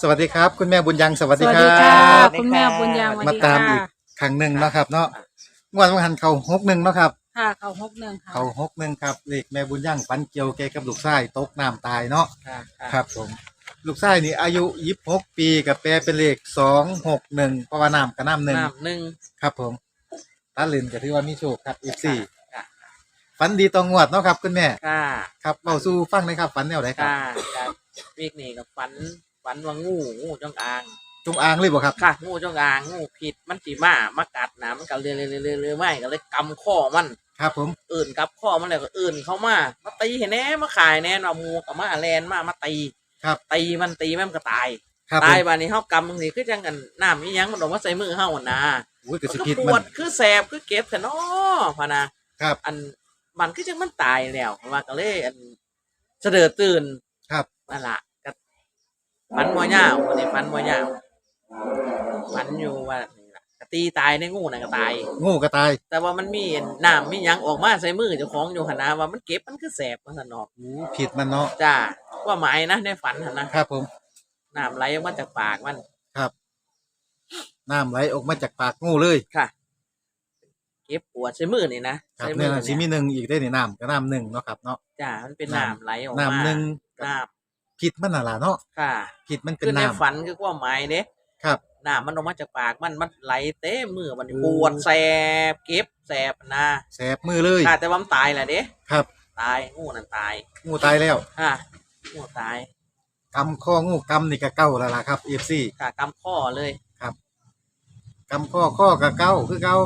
สวัสดีครับ คุณแม่บุญยังสวัสสดีวัสคดีรัค่ะบ คุณแม่บุญยังสวัสมาดีตามค่ะอีกครั้งหนึ่งเนาะครับเนาะงวดวันหันเขาหกหนึ่งเนาะครับ ค่ะเขาหกหนึ่งค่ะเขาหกหนึ่งครับเลขแม่บุญยังฟันเกี่ยวแกกับลูกชายตกน้ำตายเนาะค่ะครับผมลูกชายนี่อายุยี่สิบหกปีกับแปลเป็นเลขสองหกหนึ่งเพราะว่าน้ำกับน้ำหนึ่งน้ำหนึ่ง ครับผมตาลินก็ถือว่ามีโชคครับอีสี่ค่ะ ฝันดีตองงวดเนาะครับคุณแม่ค่ะครับเบาสู้ฟังหนะครับฝันแนวไหนครับ ค่ะค่ะวีกนี่กับฝัน ฝันว่างูงูจงอางจงอางเลยบ่ครับ ค่ะงูจงอางงูผิดมันสีมามากัดนะมันก็เรื่อยเรื่อยเรื่อยเรื่อยไม่ก็เลยกำข้อมันครับผมอื่นกับข้อมันเลยก็อื่นเข้ามามาตีเห็นแน่มาขายแน่นอนมูกับมาแลนมามาตีครับ ตีมันตีมันก็ตายครับผตายมบานนี้เฮากำบางทีคือจังกันน้ำนี่ยังมันออกมาใส่มือเฮาหั่นนะอุ้ยกระมันสิก็พิษปมัวดนคือแสบคือเก็บแต่นอพะนะครับ อันมันคือจังมันตายแล้วว่าก็เลยอันเสดอตื่นครับนั่นละ ก็ฟันมอยาววันนี้ฟันมอยาวฟันอยู่ว่านี่ล่ะก็ตีตายในงูน่ะก็ตาย งูกระตาย แต่ว่ามันมีน้ำมีหยังออกมาใส่มือเจ้าของอยู่ขนาว่ามันเก็บมันคือแสบมันสนอกอู้ผิดมันเนาะจ้าว่าหมายนะในฝันหั่นนะครับผม น้ำไหลออกมาจากปากมันครับน้ำไหลออกมาจากปากงูเลยค่ะ เก็บปวดใส่มือนี่นะครับใส่มืเนี่ยอนะสิมีหนึ่งอีกได้ในน้ำก็น้ำหนึ่งเนาะครับเนาะ จ้ามันเป็นน้ำน้ำไหลออกมาน้ำหนึ่ง น้ ผิดมันน่ะล่ะเนาะำค่ะผิดมันเป็คืนอในน้ำฝันคือว่าหมายเด้ครับ น้ำมันออกมาจากปากมันมันไหลเต้มือมันนี่โอ้ปวดแสบเก็บแสบนะแสบมือเลยค่ะแต่ว่ามันตายแหละเด้ครับ ตายงูนั่นตายงูตายแล้วค่ะงูตายกำข้องูกำนี่ก็เก้าแล้วล่ะครับเอฟซีค่ะกำข้อเลยกำข้อข้อกับเก้าคือเก้า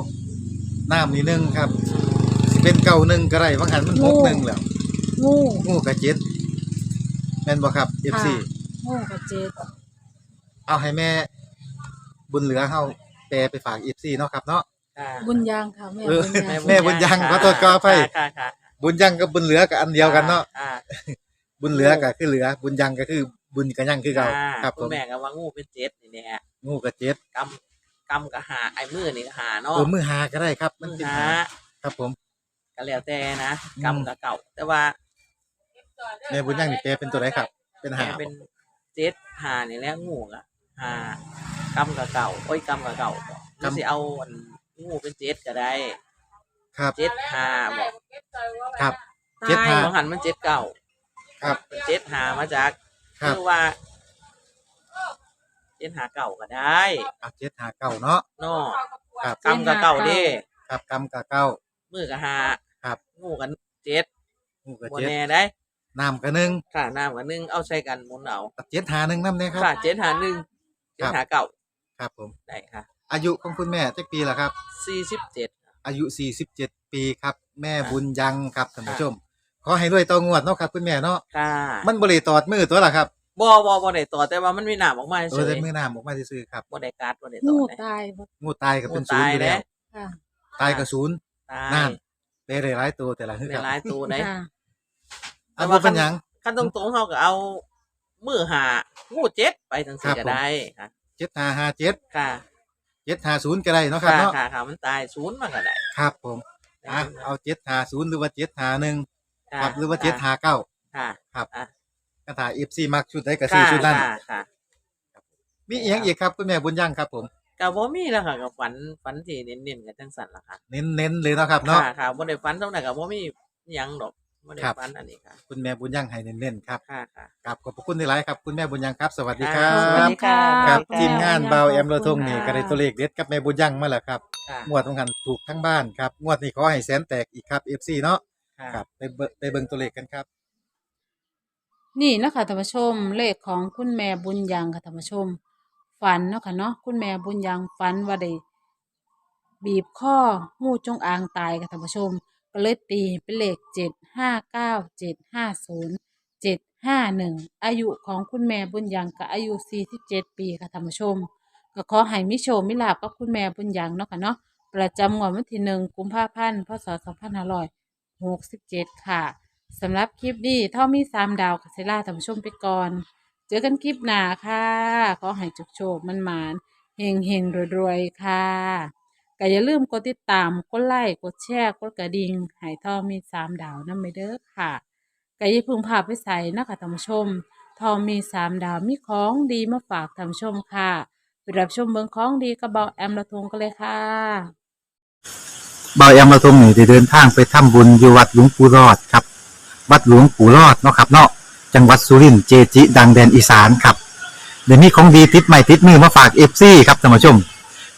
น้ำนี่หนึ่งครับสิเป็นเก้าหนึ่งก็ได้บางหันมันหกหนึ่งแล้วงูงูกับเจ็ด แม่นบ่ครับเอฟซีงูกับเจ็ดเอาให้แม่บุญเหลือเฮาแปลไปฝากเอฟซีเนาะครับเนาะ ค่ะบุญยังค่ะแม่เออ บุญยังแม่บุญยังขอโทษขออภัย ค่ะค่ะบุญยังกับบุญเหลือกับอันเดียวกันเนาะค่ะบุญเหลือก็คือเหลือ บุญยังก็คือบุญกับยังคือเก่าค่ะครับผคุณมแม่ก็ว่างูเป็นเจ็ดนี่เนี่ยงูกับเจ็ดกำกำกับหาไอ้มือนี่ก็หาเนาะเออมือหาก็ได้ครับ มันเป็นหาหาครับผม ก็แล้วแต่นะอืมกำกับเก่า แต่ว่า แม่บุญยังนี่แปลเป็นตัวไหนครับ เป็นหาแม่เป็นเจ็ดหานี่แหล้วงูอะหากำกับเก่าโอ้ยกำกับเก่าหรือสิเอาอันงูเป็นเจ็ดก็ได้ครับ เจ็ดหาบอกครับ เจ็ดหาบางหันมันเจ็ดเก่าครับ เป็นเจ็ดหามาจากครับ คือว่าเจ็ดหาเก่าก็ได้อะเจ็ดหาเก้าเนาะ เนาะครับ กำกับเก่าเด้ครับกำกับเก้า มือกับหาครับ งูกันเจ็ดงูกับบัวเจ็ดแน่ได้ น้ำกับหนึ่งค่ะน้ำกับหนึ่งเอาใส่กันหมุนเอาเจ็ดหาหนึ่งน้ำเนี่ยครับ ค่ะเจ็ดหาหนึ่งเจ็ดหาเก่าครับผม ได้ค่ะ อายุของคุณแม่จักปีละครับ สี่สิบเจ็ด อายุ 47 ปีครับ แม่ครับบุญยังครับท่านผู้ชม ขอให้รวยต่องวดเนาะครับคุณแม่เนาะค่ะมันบริตอดมือตัวละครับบ่บ่บ่ได้ต่อแต่ว่ามันมีหนามออกมาเอเฉอยแต่มือน้ำออกมาซื่อๆครับบ่ได้กัดบ่ได้งูต่อเลย ตายบ่งูตายก็เป็นงูศูนตาย์ยอยู่แล้ว ค่ะตายก็ศูนย์ ตายนั่น ได้หลายๆตัวแต่ละคือได้ครับหลายตัวได้ค่ะ เอาบ่เป็นหยังขั้นตรงๆเฮาก็เอามือหางูเจ็ดไปทั้งครัสี่บก็ผมได้ค่ะเจ็ดห้าห้าเจ็ดค่ะเจ็ดห้าศูนย์ก็ได้เนาะครับค่ะเนาะค่ะค่ะมันตายศูนย์มาก็ได้ครับผมอะเอาเจ็ดห้าศูนย์หรือว่าเจ็ดห้าหนึ่งค่ะครับหรือว่าเจ็ดห้าเก้าค่ะ ครับอะ กระถาเอฟซีมักชุดใดก็ซื้อชุดนั้นค่ะค่ะมีอีกอย่างอีกครับคุณแม่บุญยังครับ ผมก็บ่มีแล้วค่ะก็ฝันฝันที่เน้นๆกันจังสั่นล่ะค่ะเน้นๆเลยเนาะครับเนาะ ค่ะค่ะบ่ได้ฝันเท่าไหร่ก็บ่มีหยังดอก บ่ได้ครับ ฝันอันนี้ค่ะคุณแม่บุญยังให้เน้นๆครับค่ะค่ะ ครับขอบพระคุณที่หลายครับ คุณแม่บุญยังครับ สวัสดีครัสวัสบ ดี ค่ะ ครับสวัสดีค่ะ ทีมงานเบาแอมโรทงขอบคุณนี่ค่ะก็ได้ตัวเลขเด็ดกับแม่บุญยังมาแล้วครับ ค่ะงวดต้องกันถูกทั้งบ้านครับ งวดนี้ขอให้แสนแตกอีกครับ FC เนาะค่ะ ครับไปเบิ่งไปเบิ่งตัวเลขกันครับ นี่เนาะคะท่านผู้ชมเลขของคุณแม่บุญยังค่ะท่านผู้ชม ฝันเนาะค่ะเนาะคุณแม่บุญยังฝันว่าได้บีบข้องูจงอางตายค่ะท่านผู้ชม ก็เลยตีเป็นเลขเจ็ด ห้าเก้าเจ็ดห้าศูนย์เจ็ดห้าหนึ่งอายุของคุณแม่บุญยังก็อายุสี่สิบเจ็ดปีค่ะท่านผู้ชม ก็ขอให้มิโชมิลาบกับคุณแม่บุญยังเนาะค่ะเนาะประจำงวดวันที่หนึ่งกุมภาพันธ์พศสองพันห้าร้อยหกสิบเจ็ดค่ะสำหรับคลิปนี้เท่ามีสามดาวกัเซล่าท่านผู้ชมไปก่อน เจอกันคลิปหน้าค่ะขอให้จุกโชคมันหมานเฮงเฮงรวยๆค่ะ ก็อย่าลืมกดติดตาม กดไลค์ กดแชร์ กดกระดิ่งให้ท่อมีสามดาวนั่นไปเด้อค่ะก็อย่าพึ่งพาไปใส่นะคะท่านผู้ชม ทอมีสามดาวมีของดีมาฝากท่านผู้ชมค่ะไปรับชมเมืองของดีกระเบาแอมละทงกันเลยค่ะเบายอมาตรงนี่ได้เดินทางไปทำบุญอยู่วัดหลวงปู่รอดครับ วัดหลวงปู่รอดเนาะครับเนาะ จังหวัดสุรินทร์เจจิ ดังแดนอีสานครับ เดี๋ยวนี้ของดีติดใหม่ติดมือมาฝากเอฟซีครับท่านผู้ชม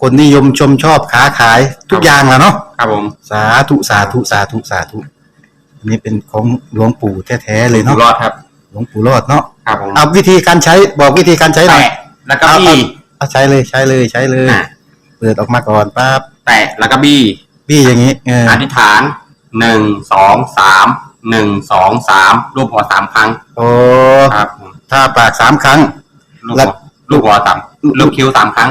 คนนิยมชมชอบค้าขายทุกอย่างแหล้วเนาะครับผม สาธุสาธุสาธุสาธุอันนี้เป็นของหลวงปู่แท้ๆเลยอยู่เนาะรอดครับ หลวงปู่รอดเนาะครับผมเอาวิธีการใช้บอกวิธีการใช้หน่อยแตะแล้วก็บี้เอาใช้เลยใช้เลยใช้เลยอะเปิดออกมาก่อนปั๊บแตะแล้วก็บี้พี่อย่างนี้เอออธิษฐานหนึ่งสองสามหนึ่งสองสามรูปหัวสามครั้งโอ้ครับผมถ้าปากสามครั้งลูกแล้หัววลูกหัวสามลูกคิ้วสามครั้ง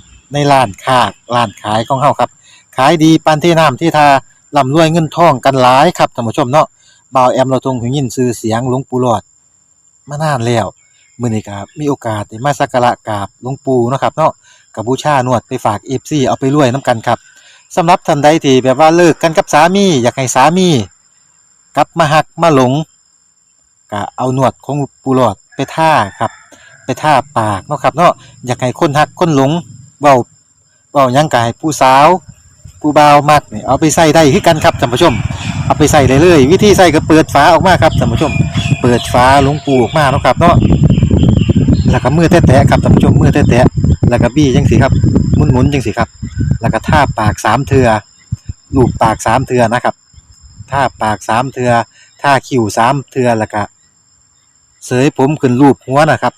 ในร้านค้าร้านขายของเฮาครับ ขายดีปานที่น้ำที่ทาร่ำรวยเงินทองกันหลายครับท่านผู้ชมเนาะบ่าวแอมเราทงหูยินชื่อเสียงหลวงปู่หลอด มานานแล้วมื้อนี้ก็มีโอกาสได้มาสักการะกราบหลวงปู่เนาะครับเนาะกับบูชานวดไปฝาก FC เอาไปรวยนํกันครับสำหรับท่านใดที่แบบว่าเลิกกันกับสามี อยากให้สามีกลับมาหักมาหลงก็เอาหนวดของปูหลอดไปท่าครับ ไปท่าปากเนาะครับเนาะอยากให้คนหักคนหลง เว้าเว้ายังกายผู้สาวผู้เบาวมักเนี่ยเอาไปใส่ได้คือกันครับท่านผู้ชม เอาไปใส่เลยเลยวิธีใส่ก็เปิดฝาออกมาครับท่านผู้ชม เปิดฝาหลวงปูออกมาเนาะครับเนาะแล้วก็มือแตะๆครับท่านผู้ชมมือแตะๆแล้วก็บี้จังสิครับหมุนๆจังสิครับ แล้วก็ท่าปากสามเทือลูบปากสามเทือนะครับท่าปากสามเทือท่าคิ้วสามเทือแล้วก็เสยผมขึ้นรูปหัวนะครับ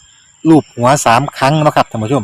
รูปหัวสามครั้งนะครับท่านผู้ชม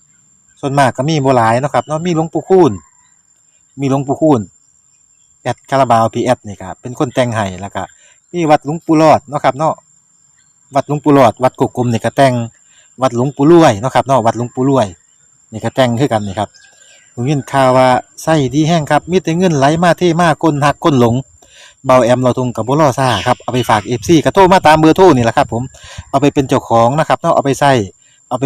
ส่วนมากก็มีบหลายนะครับเนาะมีหลวงปู่คูณมีหลวงปู่คูณแอดคาราบาวพีแอดนี่ครับเป็นคนแต่งให้แล้วก็มีวัดหลวงปู่รอดนะครับเนาะวัดหลวงปู่รอด วัดกกกลมนี่ก็แต่งวัดหลวงปู่รวยนะครับเนาะวัดหลวงปู่รวยนี่ก็แต่งคือกันนี่ครับผมยินข่าวว่าไส้ดีแห้งครับมีแต่เงินไหลมาเท่มาก้นหักก้นหลงเบาแอมเราทงกับบุรอซ่าครับเอาไปฝากเอฟซีกระโทรมาตามเบอร์โทรนี่แหละครับผมเอาไปเป็นเจ้าของนะครับเนาะเอาไปใส่เอาไป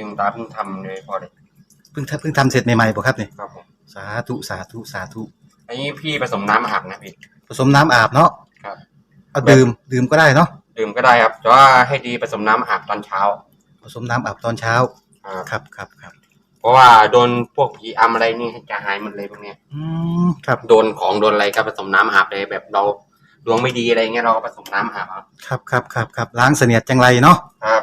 นี่คุณตาเพิ่งทำเลยพอเลยเพิ่งทำเพิ่งทำเสร็จใหม่ๆบ่ครับเนี่ยครับผมสาธุสาธุสาธุอันนี้พี่ผสมน้ำอาบนะพี่ ผสมน้ำอาบเนาะครับ เอาดื่มดื่มก็ได้เนาะดื่มก็ได้ครับแต่ว่าให้ดีผสมน้ำอาบตอนเช้าผสมน้ำอาบตอนเช้าครับครับครับครับเพราะว่าโดนพวกผีอำอะไรนี่จะหายหมดเลยพวกเนี้ยอืมครับโดนของโดนอะไรก็ผสมน้ำอาบเลยแบบเราดวงไม่ดีอะไรเงี้ยเราก็ผสมน้ำอาบเอาครับครับครับครับล้างเสนียดจังไรเนาะครับ